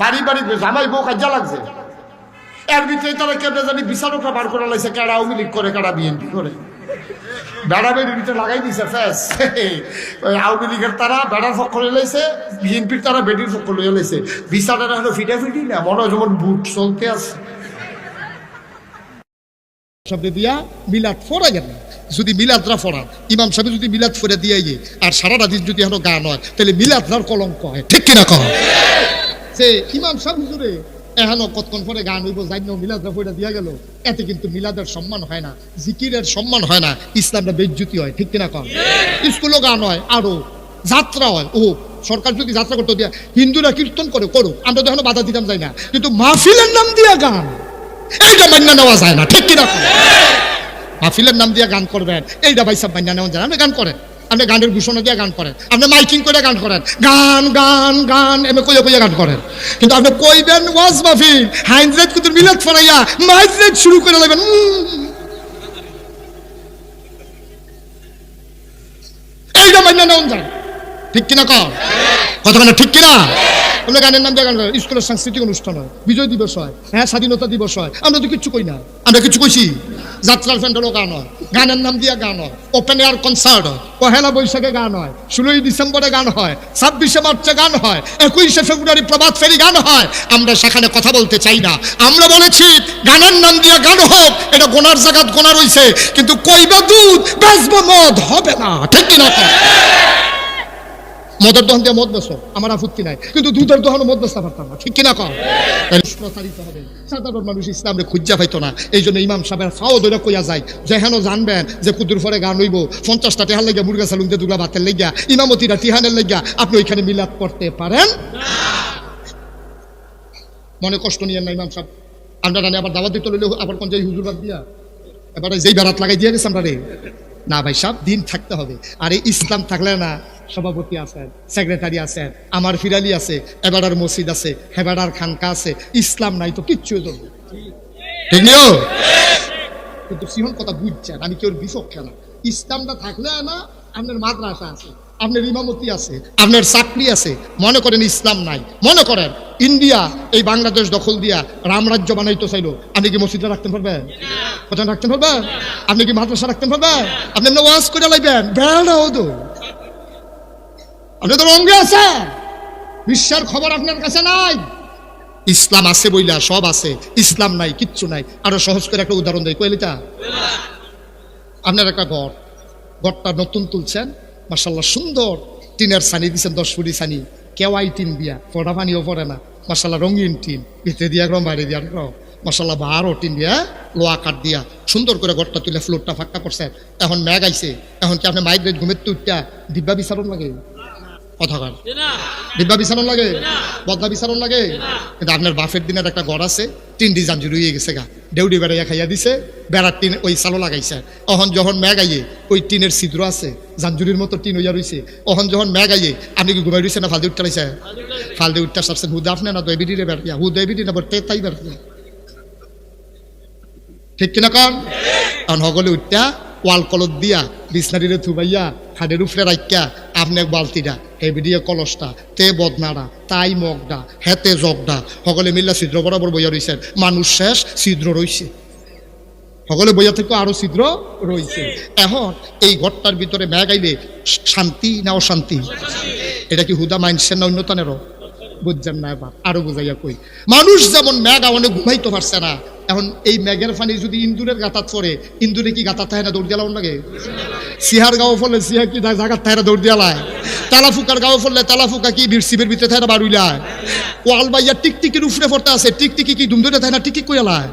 পারিবারিক জামাই বউ কাজা লাগছে। এর ভিতরে তারা কেমনে জানি বিচারকরা বার করে লাইছে কারা আওয়ামী লীগ করে কারা বিএনপি করে বেড়া বেড়ির ভিতরে লাগাই দিছে ফ্যাস আওয়ামী লীগের তারা বেড়ার লয়ে লাইছে বিএনপির তারা বেডির পক্ষ লয়ে লাইছে বিচারটা হলো ফিটাফিটি না মনে হয় যেমন বুট চলতে আছে। শব্দ দিয়া, মিলাদ ফোরা গেল। যদি মিলাদরা ফোরা ইমাম সাহেব যদি মিলাদ ফোরে দিয়ে আর সারা রাত যদি এখন গান হয় তাহলে মিলাদরার কলঙ্ক হয়। ঠিক কিনা কম সে ইমাম সাহেব হুজুরে এহানো কতক্ষণ পরে গান হইব জান্য মিলাদরা ফোরা দিয়া গেল। এতে কিন্তু মিলাদের সম্মান হয় না জিকিরের সম্মান হয় না ইসলামটা বেজ্জুতি হয় ঠিক কিনা কম স্কুলও গান হয় আরও যাত্রা হয়। ও সরকার যদি যাত্রা করতে দিয়া হিন্দুরা কীর্তন করে করুক আমরা তো এখনও বাধা দিতাম যাই না। কিন্তু মাহফিলের নাম দিয়া গান এইটা মান্য নেওয়া যায় না ঠিক কিনা কম? মাহফিলের নাম দিয়া গান করবেন এইটা ভাই সব মান্য নেওয়া যায় না। গান করেন। আপনি গানের ঘোষণা দিয়ে গান করেন। আপনি মাইকিং করে গান করেন। গান গান গান, এমনি কইয়া কইয়া গান করেন। কিন্তু আপনি কইবেন, ওয়াজ মাহফিল হাইন্দ্রেড কিন্তু মিলাদ ফরাইয়া মাইজরেজ শুরু করে লাগবেন এইটা মাইনা নেওয়া যায়। ঠিক কিনা কর? কথা ঠিক কিনা? আমরা গানের নাম দিয়ে গান স্কুলের সাংস্কৃতিক অনুষ্ঠান হয়, বিজয় দিবস হয় হ্যাঁ স্বাধীনতা দিবস হয়। আমরা তো কিচ্ছু কই না। আমরা কিছু কইছি? যাত্রার ফ্যান্ডেরও গান হয়, গানের নাম দিয়ে গান হয় ওপেন এয়ার কনসার্ট হয়, পহেলা বৈশাখে গান হয়, ষোলোই ডিসেম্বরে গান হয়, ছাব্বিশে মার্চে গান হয়, একুশে ফেব্রুয়ারি প্রভাত ফেরি গান হয়। আমরা সেখানে কথা বলতে চাই না। আমরা বলেছি, গানের নাম দিয়ে গান হোক, এটা গোনার জায়গাত গোনা রইছে, কিন্তু কইবা দুধ বেসবো মদ, হবে না। ঠিক কিনা মদের দহন দিয়ে মদ বেছো আমার আপত্তি নাই। কিন্তু দুধের দহন মদ বেচতে পারতাম না। ঠিক কিনা কম প্রসারিত হবে। সাধারণ মানুষ ইসলামে খুঁজা পাইতো না। এই জন্য ইমাম সাহেবের ফাও ধরে কইয়া যায়, যেহেন জানবেন যে কুদুর পরে গান হইব, পঞ্চাশটা টেহার লেগে মুরগা সালুন দিয়ে দুগলা ভাতের লেগিয়া, ইমামতিরা টিহানের লেগিয়া, আপনি ওইখানে মিলাদ করতে পারেন? মনে কষ্ট নিয়ে না ইমাম সাহেব। আমরা জানি আবার দাওয়াত দিতে লইলে আবার কোন যাই হুজুর বাদ দিয়া, এবারে যেই বেড়াত লাগাই দিয়ে গেছে আমরা রে। না ভাই সব দিন থাকতে হবে। আর এই ইসলাম থাকলে না সভাপতি আছেন সেক্রেটারি আছেন আমার ফিরালি আছে এবারার মসজিদ আছে হেবারার খানকা আছে ইসলাম নাই তো কিচ্ছু না। ঠিক নিও? কিন্তু সিহন কথা বুঝছেন আমি কেউ বিপক্ষে না? ইসলামটা থাকলে না আপনার মাদ্রাসা আছে আপনার ইমামতি আছে আপনার চাকরি আছে মনে করেন ইসলাম নাই। মনে করেন ইন্ডিয়া এই বাংলাদেশ দখল দিয়া রামরাজ্য বানাইতে চাইলো আপনি কি মসজিদে রাখতে পারবেন? কোথায় রাখতে পারবেন? আপনি কি মাদ্রাসা রাখতে পারবেন? আপনি ওয়াজ করে লাইবেন? বেড়াও তো আপনি তো রঙ্গে আছেন। বিশ্বের খবর আপনার কাছে নাই। ইসলাম আছে বইলা, সব আছে। ইসলাম নাই, কিচ্ছু নাই। আরও সহজ করে একটা উদাহরণ দেয় কইলিটা আপনার একটা ঘর। ঘরটা নতুন তুলছেন মার্শাল্লাহ সুন্দর। টিনের সানি দিচ্ছেন দশ ফুটি সানি কেওয়াই টিন দিয়া, ফোটা পানিও পড়ে না। মার্শাল্লাহ রঙিন টিন ভিতরে দিয়া একদম বাইরে দিয়া একদম মশাল্লা বারো টিন দিয়া, লোয়া কাঠ দিয়া, সুন্দর করে ঘরটা তুলে ফ্লোরটা ফাঁকা করছে এখন ম্যাগ আইছে। এখন কি আপনি মাইগ্রেট ঘুমের তুইটা দিব্যা বিচারণ লাগে? কথা কর ডিব্বা বিছানো লাগে? বদলা বিছানো লাগে? কিন্তু আপনার বাফের দিনের একটা ঘর আছে তিন ডি জাঞ্জুর হয়ে গেছে গা। দেউডি বেড়াইয়া খাইয়া দিছে বেড়ার টিন ওই চালো লাগাইছে। অহন যখন ম্যাগ আইয়ে ওই টিনের ছিদ্র আছে জাঞ্জুরির মতো টিন হইয়া রইছে। অহন যখন ম্যাগ আইয়ে আপনি কি ঘুমাই রইছে না ফালদি উঠতে লাইছে। ফালদি উঠতে সবসে হুদা আপনি না দই বিডিরে বেড়িয়া হু দই বিডি না বটে তাই বেড়িয়া ঠিক কিনা কন? এখন সকলে উঠতা ওয়াল কলত দিয়া বিছনারিরে থুবাইয়া হাডের উপরে রাখিয়া আপনি বালতিটা হে বিডিয়ে কলসটা, তে বদনাড়া, তাই মগডা হেতে জগডা সকলে মিল্লা ছিদ্র বরাবর বইয়া রইছেন। মানুষ শেষ, ছিদ্র রইছে। সকলে বইয়া থেকে, আরও ছিদ্র রইছে। এখন এই ঘরটার ভিতরে ব্যাগ আইলে শান্তি না অশান্তি? এটা কি হুদা মাইনছেন না অন্যতনেরও? বুঝছেন না এবার। আরও বুঝাইয়া কই। মানুষ যেমন ম্যাগ অনেক ঘুমাইতে পারছে না। এখন এই ম্যাগের ফানি যদি ইন্দুরের গাতাত পরে ইন্দুরে কি গাতাত থাকে না দৌড় দিলাম লাগে? সিহার গাঁও ফলে সিহা কি জাগাত থাকে না দৌড় দিয়ালায় তালাফুকার গাঁও ফলে তালাফুকা কি বীর শিবের ভিতরে থাকে না বাড়ুইলায় ওয়াল বাইয়া টিকটিকির উফরে পড়তে আছে, টিকটিকি কি দুমদুরে থাকে না টিকটিক কইয়ালায়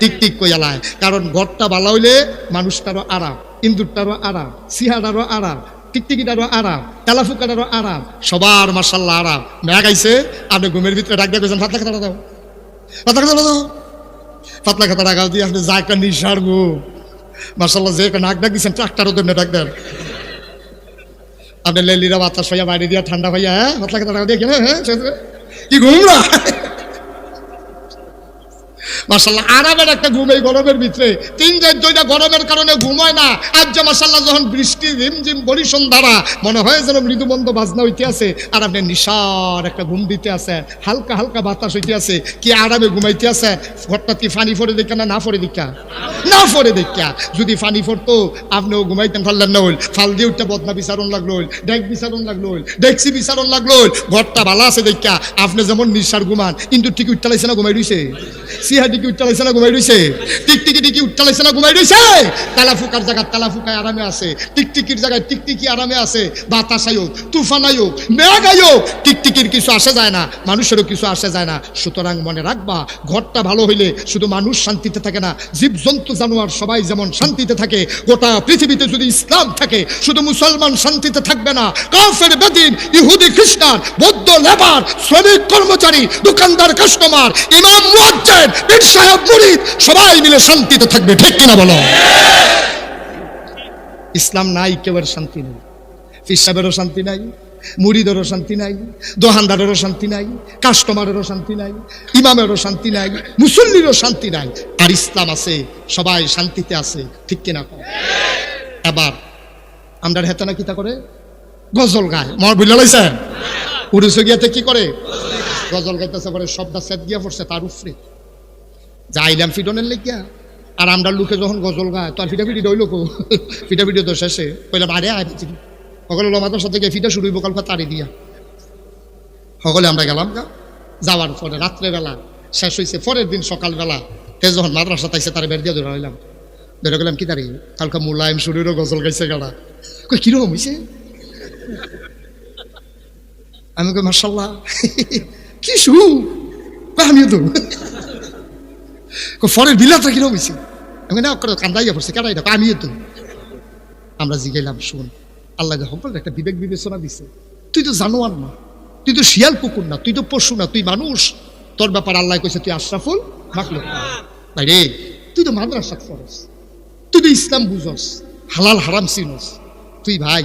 টিকটিক কইয়ালায় কারণ ঘরটা ভালো হইলে মানুষটারও আরাম, ইন্দুরটারও আরাম সিহাটারও আরাম, টিকটিকিটারও আরাম তেলাফুকাটারও আরাম, সবার মার্শাল্লাহ আরাম। ম্যাগ আইছে, আপনি ঘুমের ভিতরে ডাক দিয়ে ফাতলা খাতা দাও খাতা দাও। পাতলা খাতা ডাকাল দিয়ে আপনি যা একটা নিঃসার ঘুম মার্শাল্লাহ যে নাক ডাক দিচ্ছেন ট্রাক্টারও দেন ডাক দেন। আপনি লেলিরা বাতাস হইয়া বাইরে দিয়া ঠান্ডা হইয়া হ্যাঁ পাতলা খাতা ডাকা দিয়ে কেন হ্যাঁ কি ঘুম না মাসাল্লাহ আরামের একটা ঘুম এই গরমের ভিতরে। তিন দুইটা গরমের কারণে ঘুম হয় না। যে মাসাল্লাহ যখন বৃষ্টি, রিমঝিম বরিশন ধারা, মনে হয় যেন মৃদুমন্দ বাজনা হইতে আছে, আর আপনি নিশার একটা ঘুম দিতে আছে হালকা হালকা বাতাস হইতে আছে, কি আরামে ঘুমাইতে আছে হঠাৎ কি ফানি ফরে দেখা না না ফরে দেখা? না ফরে দেখা। যদি ফানি ফরতো, আপনিও ঘুমাইতেন পারলেন না হইল। ফাল দিয়ে উঠতে বদনা বিচারণ লাগল হইল, ডেক বিচারণ লাগল হইল, ডেকসি বিচারণ লাগল হইল, ঘরটা ভালো আছে দেখা। আপনি যেমন নিঃশ্বার ঘুমান কিন্তু ঠিক উঠতে লাগছে না, ঘুমাই রইছে। সিহাটি কি উঠতে না ঘুমাই রইছে? টিকটিকি টিকি উঠতে না ঘুমাই রইছে? তালা ফুকার জায়গায় তালা ফুকায় আরামে আছে। টিকটিকির জায়গায় টিকটিকি আরামে আছে। বাতাস আয়োগ তুফান আয়োগ মেঘ আয়োগ টিকটিকির কিছু আসে যায় না, মানুষেরও কিছু আসে যায় না। সুতরাং মনে রাখবা, ঘরটা ভালো হইলে শুধু মানুষ শান্তিতে থাকে না, জীবজন্তু, জানোয়ার সবাই যেমন শান্তিতে থাকে, গোটা পৃথিবীতে যদি ইসলাম থাকে, শুধু মুসলমান শান্তিতে থাকবে না, কাফের, বেদিন, ইহুদি, খ্রিস্টান, বৌদ্ধ, লেবার, শ্রমিক, কর্মচারী, দোকানদার, কাস্টমার, ইমাম, মুয়াজ্জিন পীর সাহেব মুরিদ, সবাই মিলে শান্তিতে থাকবে, ঠিক কিনা বলো? ইসলাম নাই, কেউ শান্তি নেই। পীর সাহেবেরও শান্তি নাই, মুরিদেরও শান্তি নাই, দোহানদারেরও শান্তি নাই, কাস্টমারেরও শান্তি নাই, ইমামেরও শান্তি নাই, মুসল্লিরও শান্তি নাই। আর ইসলাম আছে, সবাই শান্তিতে আছে, ঠিক কিনা? এবার, আমরা হেতানা কিতা করে? গজল গায়। মর বুঝলে লাইছেন উড়েছে গিয়াতে কি করে? গজল গাইতেছে, পরে শব্দ সেট গিয়া পড়ছে, তার উফরে যাইলাম ফিডনের লেগিয়া। আর আমরা লোকে যখন গজল গায়, তো আর ফিটা ফিটি রইল কো? ফিটা ফিটি তো শেষে। কইলাম, আরে, আয় সকলে লমাতার সাথে গিয়ে ফিটা শুরু হইব, কালকা তারি দিয়া। সকলে আমরা গেলাম গা। যাওয়ার পরে রাত্রেবেলা শেষ হয়েছে পরের দিন সকালবেলা তে যখন মাদ্রাসা তাইছে, তার বের দিয়ে ধরে হইলাম। ধরে গেলাম কি তারি? কালকে মুলায়ম শুরুরও গজল গাইছে গাড়া। কই কীরকম হয়েছে আমি কই মার্শাল্লাহ কি শু আমিও তো ফরের বিলাটা কীরকম হয়েছে আমি না করে কান্দাইয়া পড়ছে কেডাই দেখো আমিও তো আমরা জিগাইলাম শুন, আল্লাহ যখন একটা বিবেক বিবেচনা দিছে। তুই তো জানোয়ার না, তুই তো শিয়াল কুকুর না, তুই তো পশু না, তুই মানুষ। তোর ব্যাপার আল্লাহ কইছে, তুই আশরাফুল মাকলো ভাই রে, তুই তো মাদ্রাসা ফরস তুই তো ইসলাম বুঝস, হালাল হারাম চিনস। তুই ভাই,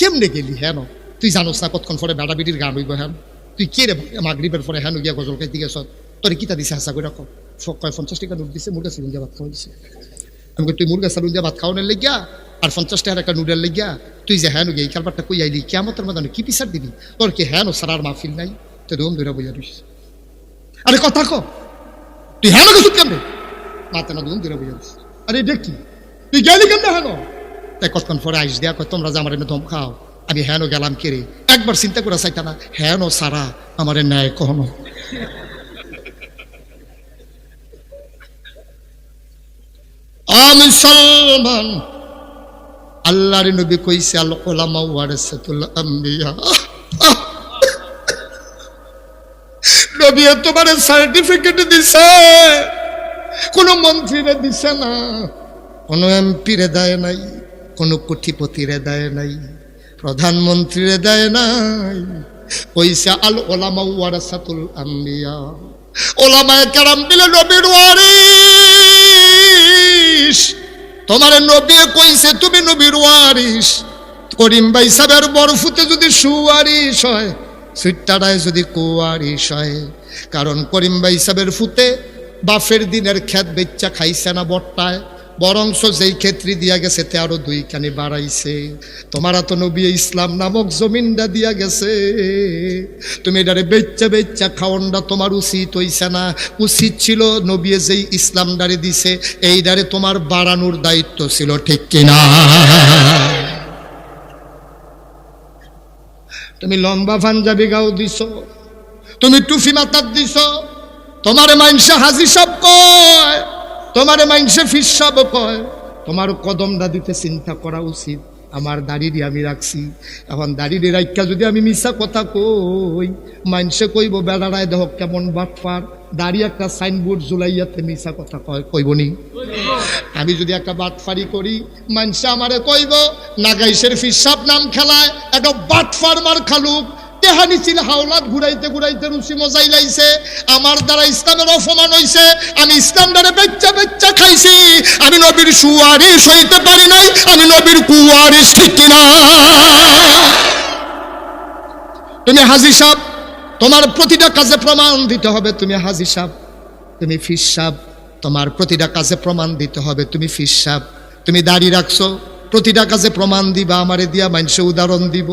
কেমনে গেলি হেন? তুই জানোস না কতক্ষণ পরে বেড়া বিটির গান হইব হেন? তুই কে রে মাগরিবের পরে হেন গিয়া গজল খাইতে গেছ? তোর কিতা দিছে হাসা করে রাখো পঞ্চাশ টাকা নোট দিছে, মুরগা সিলুন দিয়া ভাত খাওয়া দিছে। আমি তুই মুরগা সালুন দিয়া ভাত খাওয়ানোর লেগিয়া, আর পঞ্চাশ টাকার একটা নুডেল লেগিয়া, তুই যে হ্যাঁ এই কারবারটা কই আইলি? কেমতের মধ্যে কি পিসার দিবি? তোর কি হ্যাঁ সারার মাহফিল নাই? তো দোম ধরে বইয়া দিস আরে কথা ক তুই হ্যাঁ গেছিস কেমনে? মাতে না দোম ধরে বইয়া দিস আরে এটা কি? তুই গেলি কেমনে হ্যাঁ তাই কতক্ষণ পরে আইস দেয়া তোমরা যে আমার এনে ধম খাও, আমি হ্যাঁ গেলাম কে রে? একবার চিন্তা করে চাইতা না হ্যাঁ সারা আমার ন্যায় কখনো আমি সলমান। আল্লাহর নবী কইছে, আল ওলামা ওয়ারাসাতুল আম্বিয়া। নবী তোমার সার্টিফিকেট দিছে। কোনো মন্ত্রীরে দিছে না। কোনো এমপিরে দেয় নাই, কোনো কোটিপতিরে দেয় নাই, প্রধানমন্ত্রীরে দেয় নাই। কইছে, আল ওলামা ওয়ারাসাতুল আম্বিয়া। ওলামায়ে কেরাম দিলে নবীর ওয়ারিস। তোমার নবী কইছে, তুমি নবীর ওয়ারিস করিম ভাই সাহেবের বরফুতে যদি সুয়ারিস হয় সুইটারায় যদি কুয়ারিস হয়। কারণ করিম ভাই সাহেবের ফুতে বাফের দিনের খ্যাত বেচ্চা খাইছে না বট্টায়। বরংস যেই ক্ষেত্রে দিয়া গেছে তে আরও দুই কানি বাড়াইছে। তোমারা তো নবী ইসলাম নামক জমিনটা দিয়া গেছে। তুমি এটারে বেচ্চা বেচ্চা খাওয়নটা তোমার উচিত হইছে না। উচিত ছিল নবী যেই ইসলাম ডারে দিছে এই ডারে তোমার বাড়ানোর দায়িত্ব ছিল, ঠিক কিনা? তুমি লম্বা পাঞ্জাবি গাও দিছ, তুমি টুফি মাতার দিছ, তোমার মাইনসে হাজি সব কয়। তোমার মাইনসে ফিস সব কয় তোমার কদমটা দিতে চিন্তা করা উচিত। আমার দাড়ি আমি রাখছি। এখন দাড়ি রাখা যদি আমি মিশা কথা কই, মাইনসে কইব বেড়ারায় দেহ কেমন বাটপার। দাড়ি একটা সাইনবোর্ড জুলাইয়াতে মিশা কথা কয়, কইব নি? আমি যদি একটা বাটফারি করি মানুষে আমারে কইব নাগাইশের ফিসাব নাম খেলায়, একটা বাটফার মার খালুক। তেহানি ছিল, হাওলাত ঘুরাইতে ঘুরাইতে রুচি মজাই লাইছে। আমার দ্বারা ইসলামের অপমান আমি ইসলাম দ্বারা বেচ্চা বেচ্চা খাইছি। আমি নবীর সুয়ারিস হইতে পারি নাই, আমি নবীর কিনা। তুমি হাজি সাহ তোমার প্রতিটা কাজে প্রমাণ দিতে হবে, তুমি হাজি সাহ তুমি ফিস সাহ তোমার প্রতিটা কাজে প্রমাণ দিতে হবে, তুমি ফিসাব তুমি দাড়ি রাখছো। প্রতিটা কাজে প্রমাণ দিবা, আমারে দিয়া মানুষে উদাহরণ দিব।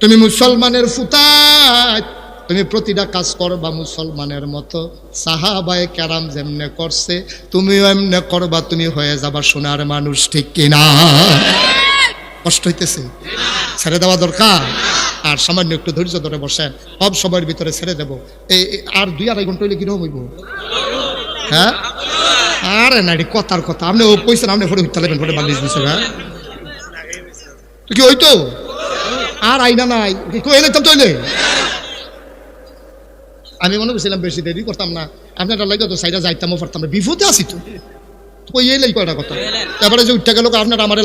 তুমি মুসলমানের ফুতায়, তুমি প্রতিটা কাজ করবা মুসলমানের মতো। সাহাবায়ে ক্যারাম যেমনে করছে, তুমিও এমনে করবা, তুমি হয়ে যাবা সোনার মানুষ, ঠিক কিনা? কষ্ট হইতেছে? ছেড়ে দেওয়া দরকার? আর সামান্য একটু ধৈর্য ধরে বসেন, সব সময়ের ভিতরে ছেড়ে দেবো। এই আর দুই আড়াই ঘণ্টা হইলে কীরকম হইব? হ্যাঁ? আরে না কথার কথা। আপনি ও পয়সা আপনি ফটো উঠতে লাগবেন বান্ধিস দিছে হ্যাঁ? তো কি হইতো? আর আইনা নাই। কই নিতাম তৈলে আমি মনে করছিলাম বেশি দেরি করতাম না। আপনার লাগে তো সাইডা যাইতামও পারতাম না। বিপদে আসি তো। কই এলেই কয়টা কথা। তারপরে যে উঠতে গেল, আপনার আমার